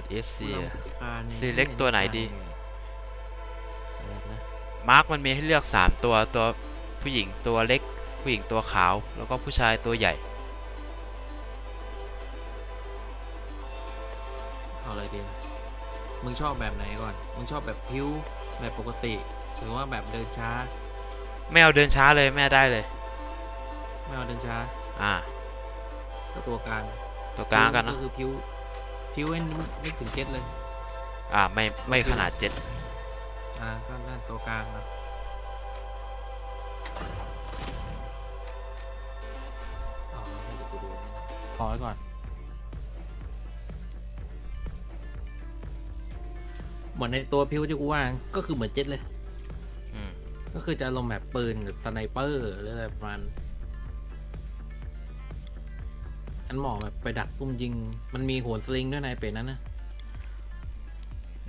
ด SC กูอะรำคาญเนี่ย Select ตัวไหนดีอะไรนะมาร์กมันมีให้เลือก 3 ตัวตัวผู้หญิงตัวเล็ก ผู้หญิงตัวขาว แล้วก็ผู้ชายตัวใหญ่เอาอะไรดีมึงชอบแบบไหนก่อน มึงชอบแบบพิ้วแบบปกติ หรือว่าแบบเดินช้า ไม่เอาเดินช้าเลยแม่ได้เลย ไม่เอาเดินช้า อ่าก็ตัวกลาง ตัวกลางกันก็เนาะคือพิ้ว พิ้วให้นึกถึงเจ็ตเลย อ่าไม่ไม่ขนาดเจ็ดอ่าก็นั่นตัวกลางนะเอาให้ดูดูพอไว้ก่อน เหมือนในตัวพิ้วที่กูว่างก็คือเหมือนเจ็ตเลยอืมก็คือจะลงแบบปืนแบบสไนเปอร์หรืออะไรประมาณ อันเหมาะแบบไปดักซุ่มยิง มันมีหัวสลิงด้วยในเป็ดนั้นนะ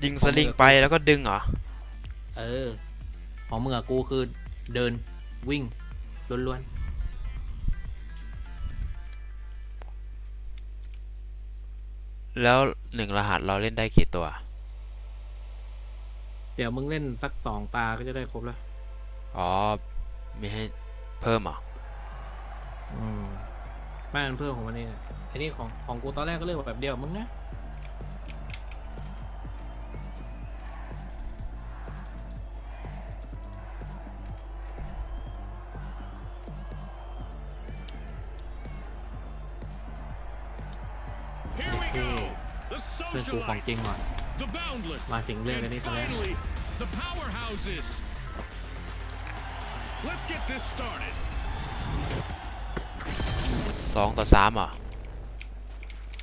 ยิงสลิงไปแล้วก็ดึงเหรอ เออ ของมึงกับกูคือเดินวิ่งล้วนแล้วหนึ่งรหัสเราเล่นได้กี่ตัวๆเดี๋ยวมึงเล่นสักสองตาก็จะได้ครบแล้ว อ๋อ มีให้เพิ่มเหรอ อืม บ้านเพื่อนของมันนี่ไอ้นี่ของของกูตอนแรกก็เลือกแบบเดียวมึงนะ Here we go. The เพื่อนกูของจริง socialites, หน่อย the boundless, มาถึงเรื่องอัน and นี้ซะแล้ว finally, the powerhouses. Let's get this started. สองต่อสามเหรอ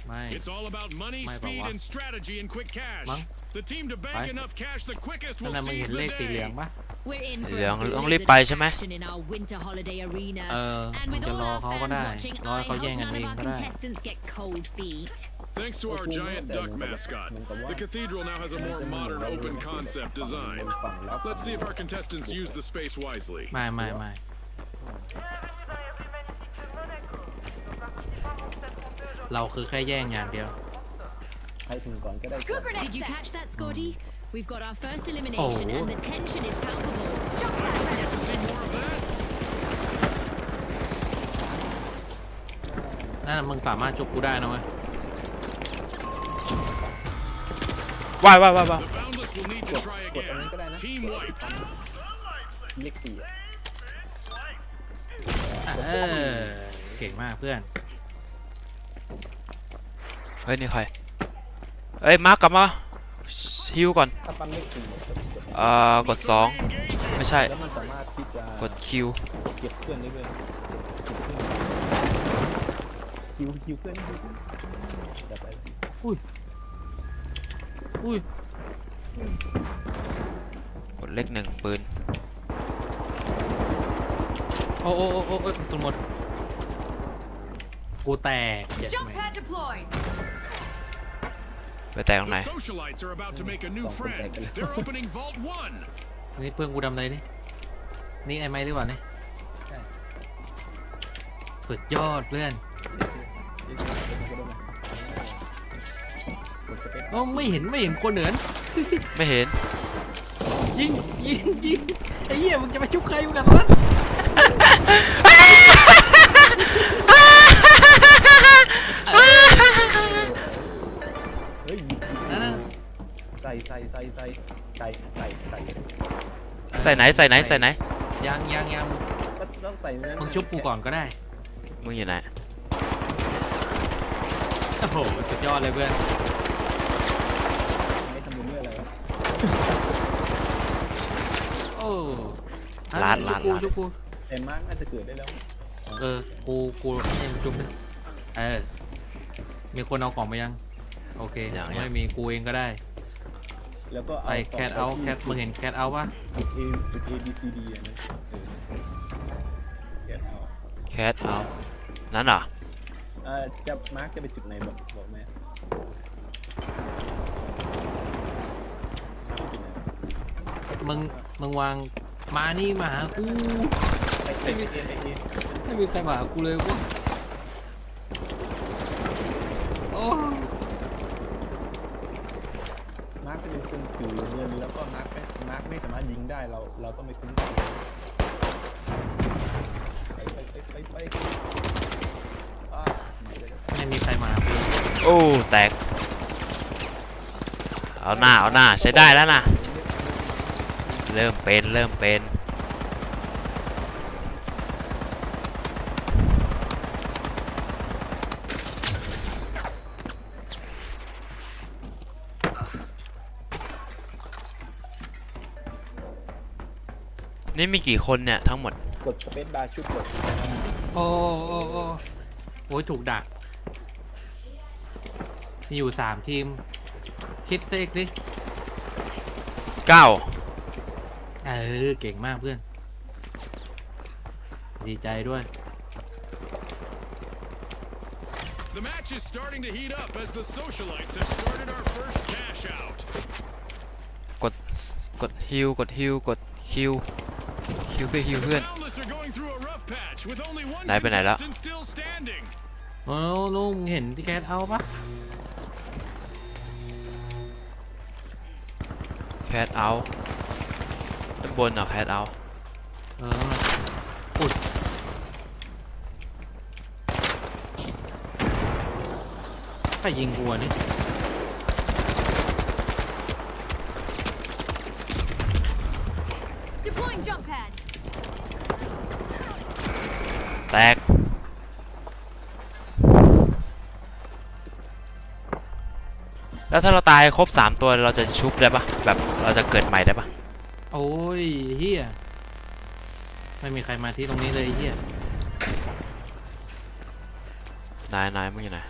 ไม่ It's all about money, May speed, bawa. and strategy in quick cash. Mang. The team to bank Phải. enough cash the quickest นั่น will น่ะมึง seize เห็นเล the ขสีเหลือง day. ปะ We're in for เหลือง a ต้อง blizzard รีบไปใช่ไหม of action in our winter holiday arena. เออ And มึง with จะ all รอ our เขาก็ fans ได้ watching, รอให้ I เขา hope แย่งกัน none เอ of ง our ก็ได้ contestants get cold feet. Thanks to our giant duck mascot, the cathedral now has a more modern open concept design. Let's see if our contestants use the space wisely. ไม่ไม่ไม่ เราคือแค่แย่งอย่างเดียวใครถึงก่อนก็ได้ก่อน Did you catch that, Scotty? We've got our first elimination, Oh. and the tension is palpable. Get to see more of that? นั่นนะมึงสามารถจุกกูได้นะเว้ยว่ายว่ายว่ายว่าย The boundless will need to try กดตรงนั้นก็ได้ again. นะ Team wiped. เลขสี่อะเออ เก่งมากเพื่อนเฮ้ยนี่ใครเอ้ยมาร์กกลับมาฮิวก่อนถ้าปั้นเลขสี่เนี่ยก็กดเอ่อกดสองไม่ใช่ แล้วมันสามารถที่จะกดคิวเก็บเพื่อนได้ด้วยคิวคิวเพื่อนคิวเพื่อนเดี๋ยวไปอุ้ยกดเลขหนึ่งปืนโอ้โอ้โอ้โอ้โอ้สมมติกูแตกเจ็ด Jump ไหม pad deployed. ไปแตกตรงไหน The socialites are about to make a new friend. They're opening Vault 1. นี่เพื่อนกูดำอะไรนี่ นี่ไอ้ไม้หรือเปล่านี่สุดยอดเพื่อนกดสเปซโอ้ไม่เห็นไม่เห็นคนเหนือนไม่เห็น ยิงยิงยิงไอ้เหี้ยมึงจะไปชุบใครมึงกันตรงนั้น ส่ไหนใส่ไหนใส่ไหนยังยังยังก็ต้องใส่เนื้อมึงชุบกูก่อนก็ได้ มึงอยู่ไหนโอ้โหสุดยอดเลยเพื่อนไม่ทำมือเนื้ออะไรวะโอ้ลาดลาดชุบกูลาดชุบกูแต่มาร์กน่าจะเกิดได้แล้ว เออ กู กูให้มันจุ่มเลยเออ มีคนเอากล่องมายัง โอเค ยังยัง ไม่มีกูเองก็ได้ แล้วก็ไปแคทเอาแคทมึงเห็นแคทเอาปะจุด A จุด A B C D อะนะเออแคทเอาแคทเอานั่นเหรอเอ่อจะมาร์กจะไปจุดไหนบอกบอกแม่มาร์คไปจุดไหนมึงมึงวางมานี่มาหากูไปไปเอไปเอไม่มีใครมาหากูเลยวะ มาร์กจะเป็นคนถือเงินแล้วก็มาร์กมาร์กไม่สามารถยิงได้เราเราต้องไปคุ้มกันไอม่มีใครมาโอ้แตก เอาหน้าเอาหน้าใช้ได้แล้วนะเริ่มเป็นเริ่มเป็น นี่มีกี่คนเนี่ยทั้งหมด กดสเปซบาร์ชุดกดโอ้โอ้โอ้โอ้ยถูกดัก มีอยู่สามทีม คิดเซกดิ9เออ เก่งมากเพื่อน ดีใจด้วย The match is starting to heat up as the socialites have started our first cash out. กด กดฮิว กดฮิว กดคิว คิวเพื่อฮิวเพื่อน Boundless are going through a rough patch with only one ไหนไปไหนแล้ว contestant still standing. โอ้ลุงเห็นที่แคทเอาปะแคทเอาด้านบนเหรอแคทเอาเอออุดใครยิงหัวนี่ Deploying jump pad. แตก แล้วถ้าเราตายครบ 3 ตัวเราจะชุบได้ปะแบบเราจะเกิดใหม่ได้ปะโอ้ยเฮียไม่มีใครมาที่ตรงนี้เลยเฮียนายนายมึงอยู่ไหน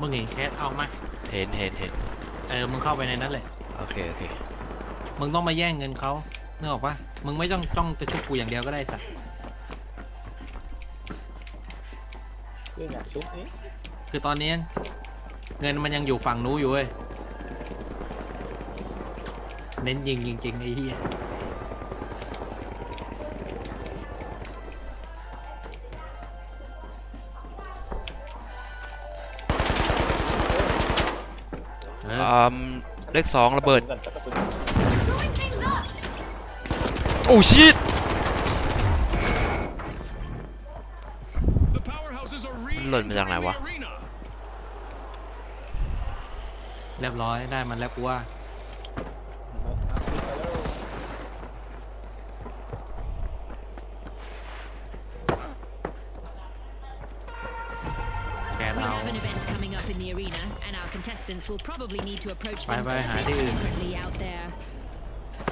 มึงเห็นแคทเอามาเห็นเห็นเห็นเออมึงเข้าไปในนั้นเลย โอเค โอเค มึงต้องมาแย่งเงินเขา นึกออกปะมึงไม่ต้องจ้องจะชุบกูอย่างเดียวก็ได้สัตว์เรื่องอยากชุบนี้คือตอนนี้ เงินมันยังอยู่ฝั่งนู้นอยู่เว้ยเน้นยิงจริงๆไอ้เหี้ยเอออืมเลขสองระเบิด กันสักกระตุ้น Blowing things up. โอ้ชิต The powerhouses are re หล่นมาจากไหนวะ arena. เรียบร้อยได้มันแล้วกูว่า แก We เอา have an event coming up in the arena, and our contestants will probably need to approach Bye things bye, a hả, bit đi. differently out there.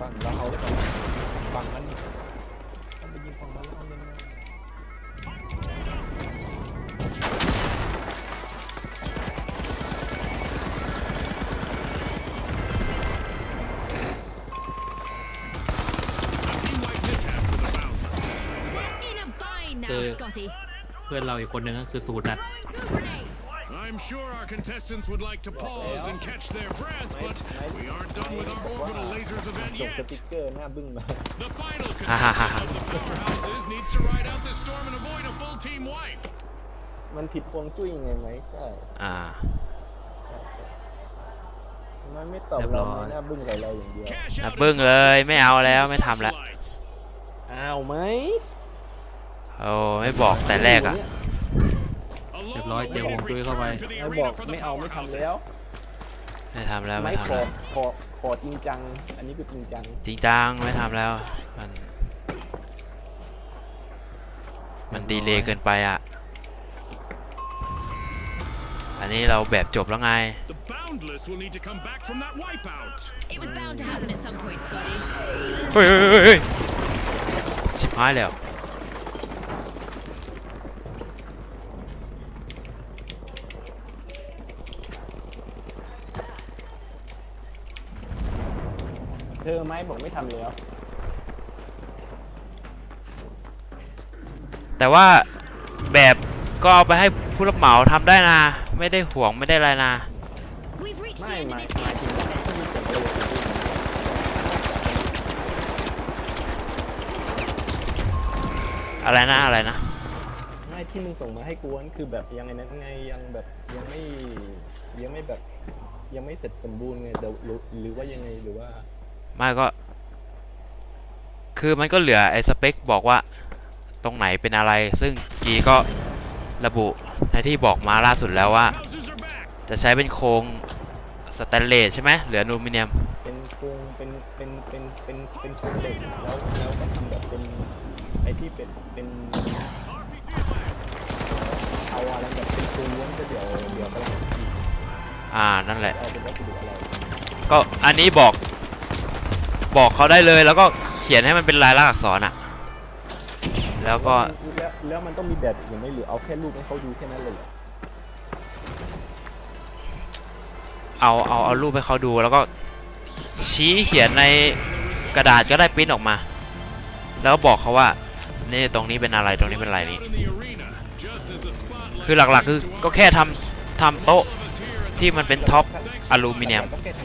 ฝั่งเราเอาฝั่งฝั่งนั้นต้องไปยิงฝั่งนั้นแล้วเอาเงินมา A team-wide mishap for the Boundless. In a bind now, Ờ. Scotty. เพื่อนเราอีกคนหนึ่งก็คือสูตรนัด Throwing goo grenade. I'm sure our contestants would like to pause and catch their breath, but we aren't done with our orbital lasers event ส่งส yet. ติ๊กเกอร์หน้าบึ้งมา The final Ha, ha, ha, contestant of the powerhouses needs to ride out this storm and avoid a full team wipe. มันผิดฮวงจุ้ยยังไงไหมใช่อ่ามันไม่ตอบเรียบร้เราอยหน้าบึ้งใส่เราอย่างเดียว Cash อะ out บึ้ง and เลย focus ไม่เอาแล้ว to the ไม่ทำแล้ว socialites. อ้าวไหมโอ้ไม่บอกแต่แรกอะ A เรียบร้อยเจอฮวงจุ้ยเข้าไป return to the ไม่บ arena อก for the ไม่เอาไม่ทำ powerhouses. แล้วไม่ทำแล้วไม่ไม่ขทำอแล้วขอขอจริงจัง อันนี้คือจริงจังจริงจังไม่ทำแล้วมันมันดีเลยเกินไปอะ อันนี้เราแบบจบแล้วไง The Boundless will need to come back from that wipeout. It was bound to happen at some point, Scotty. เฮ้ยเฮ้ยเฮ้ยเฮ้ยชิบหายแล้ว ธอไหมผมไม่ทำแล้วแต่ว่าแบบก็เอาไปให้ผู้รับเหมาทำได้นะ ไม่ได้ห่วงไม่ได้ไรนะไม่ไม่ไมไมอะไรนะอะไรนะ ไม่ที่มึงส่งมาให้กูนั่นคือแบบยังไงนั้ไงยังแบบยังไม่ยังไม่แบบยังไม่เสร็จสมบูรณ์ไงเดี๋หรือหรือว่ายังไงหรือว่า ไม่ก็ คือมันก็เหลือไอ้สเปคบอกว่าตรงไหนเป็นอะไร ซึ่งจีก็ระบุในที่บอกมาล่าสุดแล้วว่า Houses are back. จะใช้เป็นโครงสแตนเลสใช่ไหมเหลืออลูมิเนียม เป็นโครงเป็นเป็นเป็นเป็นเป็นโครงเหล็กแล้วแล้วก็ทำแบบเป็นไอ้ที่เป็นเป็นเอาอะไรแบบเป็นตัวล้วนก็เดี๋ยวเดี๋ยวกำลังอ่านั่นแหละ เอาเป็นวัสดุอะไรก็อันนี้บอก บอกเขาได้เลย แล้วก็เขียนให้มันเป็นลายลักษณ์อักษรอะ แล้วก็แล้วแล้วมันต้องมีแบบอย่างไม่หรือเอาแค่รูปให้เขาดูแค่นั้นเลยเหรอเอาเอาเอารูปให้เขาดูแล้วก็ชี้เขียนในกระดาษก็ได้ปริ้นออกมา แล้วก็บอกเขาว่านี่ตรงนี้เป็นอะไรตรงนี้เป็นอะไรนี่ Out in the arena, just as the spotlight คือหลักๆคือ swings to ก็ us. แค่ทำทำโต๊ะ All of us here at ที่มันเป็นท็อปอลูมิเนียมต้องแก้ทำ